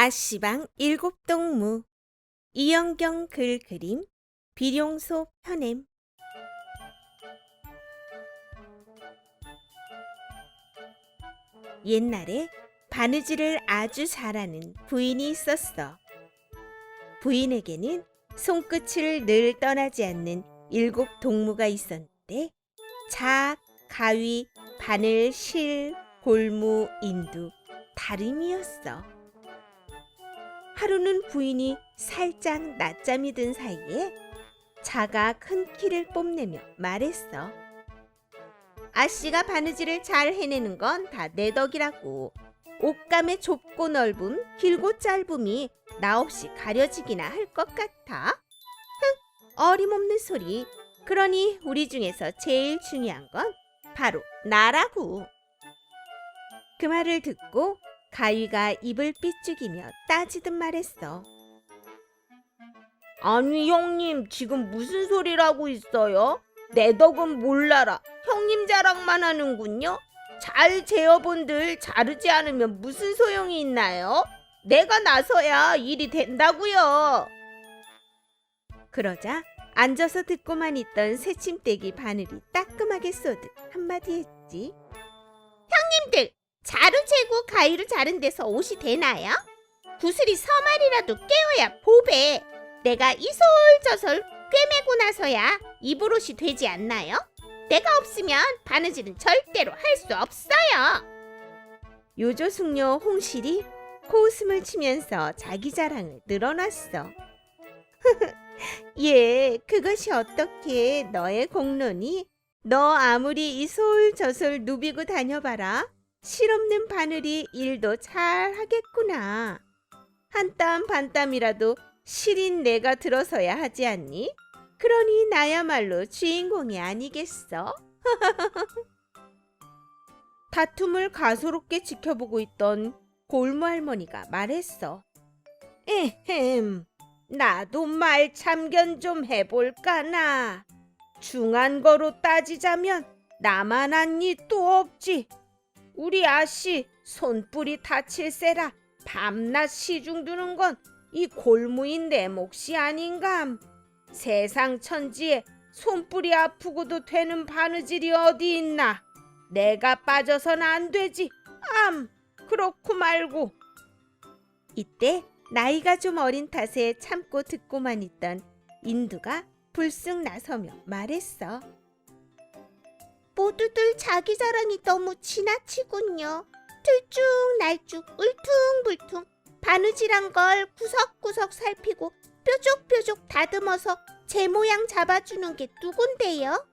아씨방 일곱 동무 이영경 글 그림 비룡소 편엠 옛날에 바느질을 아주 잘하는 부인이 있었어. 부인에게는 손끝을 늘 떠나지 않는 일곱 동무가 있었는데 작, 가위, 바늘, 실, 골무, 인두, 다림이었어. 하루는 부인이 살짝 낮잠이 든 사이에 자가 큰 키를 뽐내며 말했어. 아씨가 바느질을 잘 해내는 건 다 내 덕이라고. 옷감의 좁고 넓음, 길고 짧음이 나 없이 가려지기나 할 것 같아. 흥, 어림없는 소리. 그러니 우리 중에서 제일 중요한 건 바로 나라고. 그 말을 듣고 가위가 입을 삐죽이며 따지듯 말했어. 아니 형님 지금 무슨 소리라고 있어요? 내 덕은 몰라라. 형님 자랑만 하는군요. 잘 재어본들 자르지 않으면 무슨 소용이 있나요? 내가 나서야 일이 된다고요. 그러자 앉아서 듣고만 있던 새침대기 바늘이 따끔하게 쏘듯 한마디 했지. 형님들 자루 재고 가위로 자른 데서 옷이 되나요? 구슬이 서말이라도 깨워야 보배. 내가 이솔저솔 꿰매고 나서야 입을 옷이 되지 않나요? 내가 없으면 바느질은 절대로 할 수 없어요. 요조숙녀 홍실이 코웃음을 치면서 자기 자랑을 늘어놨어. 예, 그것이 어떻게 너의 공론이 너 아무리 이솔저솔 누비고 다녀봐라. 실없는 바늘이 일도 잘 하겠구나. 한 땀 반땀이라도 실인 내가 들어서야 하지 않니? 그러니 나야말로 주인공이 아니겠어? 다툼을 가소롭게 지켜보고 있던 골무 할머니가 말했어. 에헴, 나도 말 참견 좀 해볼까나. 중한 거로 따지자면 나만 한니 또 없지. 우리 아씨 손뿔이 다칠세라 밤낮 시중 두는 건 이 골무인 내 몫이 아닌감. 세상 천지에 손뿔이 아프고도 되는 바느질이 어디 있나? 내가 빠져선 안 되지. 암, 그렇고 말고. 이때 나이가 좀 어린 탓에 참고 듣고만 있던 인두가 불쑥 나서며 말했어. 모두들 자기 자랑이 너무 지나치군요. 들쭉날쭉 울퉁불퉁 바느질한 걸 구석구석 살피고 뾰족뾰족 다듬어서 제 모양 잡아주는 게 누군데요?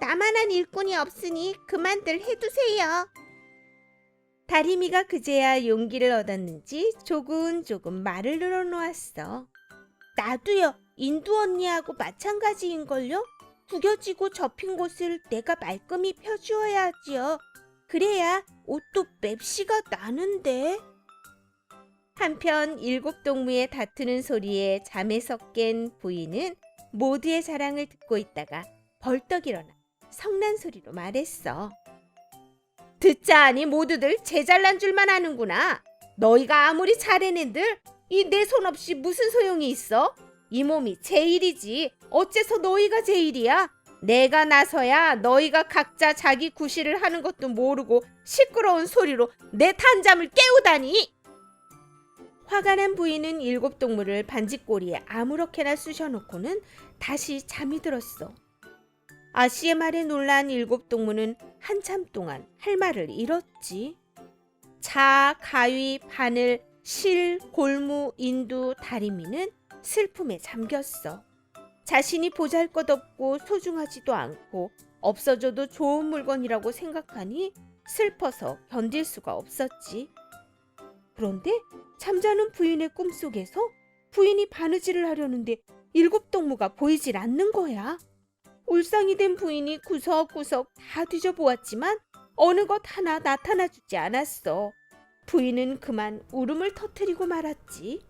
나만한 일꾼이 없으니 그만들 해두세요. 다리미가 그제야 용기를 얻었는지 조금조금 말을 늘어놓았어. 나도요, 인두 언니하고 마찬가지인걸요? 구겨지고 접힌 곳을 내가 말끔히 펴주어야 하지요. 그래야 옷도 맵시가 나는데. 한편 일곱 동무의 다투는 소리에 잠에서 깬 부인은 모두의 자랑을 듣고 있다가 벌떡 일어나 성난 소리로 말했어. 듣자 하니 모두들 제 잘난 줄만 아는구나. 너희가 아무리 잘해낸들 이 내 손 없이 무슨 소용이 있어? 이 몸이 제일이지. 어째서 너희가 제일이야? 내가 나서야 너희가 각자 자기 구실을 하는 것도 모르고 시끄러운 소리로 내 탄잠을 깨우다니. 화가 난 부인은 일곱 동무를 반지꼬리에 아무렇게나 쑤셔놓고는 다시 잠이 들었어. 아씨의 말에 놀란 일곱 동무는 한참 동안 할 말을 잃었지. 차, 가위, 바늘, 실, 골무, 인두, 다리미는 슬픔에 잠겼어. 자신이 보잘 것 없고 소중하지도 않고 없어져도 좋은 물건이라고 생각하니 슬퍼서 견딜 수가 없었지. 그런데 잠자는 부인의 꿈속에서 부인이 바느질을 하려는데 일곱 동무가 보이질 않는 거야. 울상이 된 부인이 구석구석 다 뒤져보았지만 어느 것 하나 나타나주지 않았어. 부인은 그만 울음을 터뜨리고 말았지.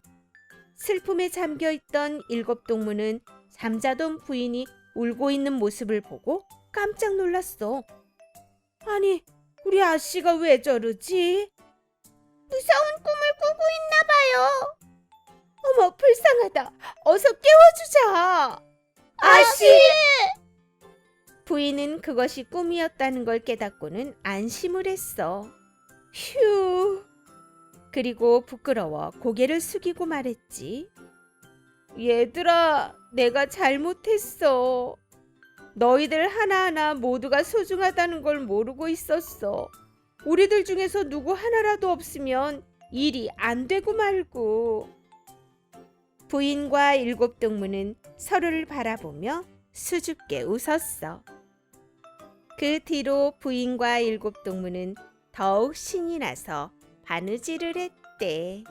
슬픔에 잠겨 있던 일곱 동무는 잠자던 부인이 울고 있는 모습을 보고 깜짝 놀랐어. 아니, 우리 아씨가 왜 저러지? 무서운 꿈을 꾸고 있나 봐요. 어서 깨워주자. 아씨! 부인은 그것이 꿈이었다는 걸 깨닫고는 안심을 했어. 휴. 그리고 부끄러워 고개를 숙이고 말했지. 얘들아, 내가 잘못했어. 너희들 하나하나 모두가 소중하다는 걸 모르고 있었어. 우리들 중에서 누구 하나라도 없으면 일이 안 되고 말고. 부인과 일곱 동무는 서로를 바라보며 수줍게 웃었어. 그 뒤로 부인과 일곱 동무는 더욱 신이 나서 바느질을 했대.